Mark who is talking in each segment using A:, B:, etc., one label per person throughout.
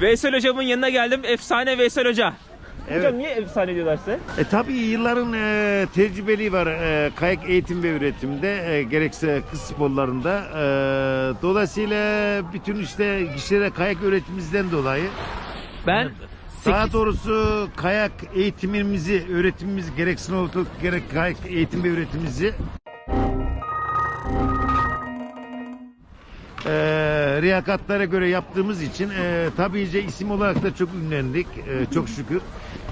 A: Veysel hocamın yanına geldim. Efsane Veysel hoca.
B: Evet.
A: Hocam niye efsane diyorlar size?
B: E, tabii yılların e, tecrübeliği var e, kayak eğitim ve üretimde e, gerekse kız sporlarında. E, dolayısıyla bütün işte kişilere kayak öğretimimizden dolayı
A: Ben
B: daha
A: 8
B: doğrusu kayak eğitimimizi, öğretimimizi gerek snorkeling gerek kayak eğitim ve üretimimizi e, riyakatlara göre yaptığımız için e, tabiice isim olarak da çok ünlendik. E, çok şükür.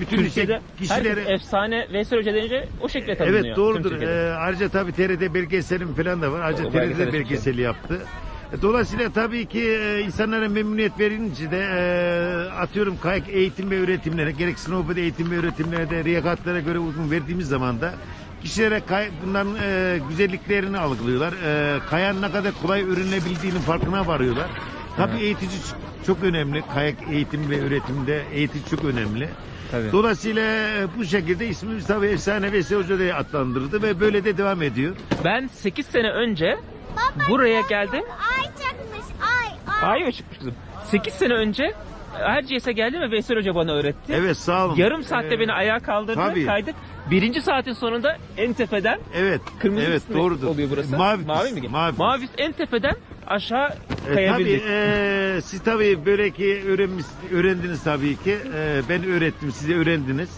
B: Bütün
A: Türkiye'de
B: işte
A: herkes
B: kişilere
A: efsane Veysel hoca denince o şekilde tanınıyor.
B: Evet doğrudur. Ee, ayrıca tabii TRT belgeselim falan da var. Ayrıca
A: O
B: TRT
A: belgesel
B: belgeseli yaptı. E, Dolayısıyla tabii ki e, insanlara memnuniyet verince de e, atıyorum kayak eğitim ve öğretimlere gerek snowboard eğitim ve öğretimlere de riyakatlara göre uygun verdiğimiz zaman da kişilere kay, bunların e, güzelliklerini algılıyorlar. E, kayan ne kadar kolay öğrenilebildiğinin farkına varıyorlar. Tabii eğitici ç- çok önemli. Kayak eğitim ve öğretimde eğitici çok önemli.
A: Tabii.
B: Dolayısıyla e, bu şekilde ismimiz tabii Efsane Veysel Hoca diye adlandırıldı ve böyle de devam ediyor.
A: Ben 8 sene önce buraya geldim.
C: Ay çıkmış ay ay.
A: Ay mı çıkmış kızım? 8 sene önce Erciyes'e geldim ve Veysel Hoca bana öğretti.
B: Evet sağ olun.
A: Yarım saatte
B: Ee,
A: beni ayağa kaldırdı,
B: tabii.
A: kaydık. Birinci saatin sonunda en tepeden
B: Evet.
A: kırmızı
B: evet,
A: mi
B: doğrudur.
A: oluyor burası.
B: Mavi,
A: Mavi
B: pist,
A: mi?
B: Mavi.
A: Mavi pist en tepeden aşağı
B: E, tabii
A: kayabildik.
B: e, siz tabii böyle ki öğrenmiş, öğrendiniz tabii ki. E, ben öğrettim, size öğrendiniz.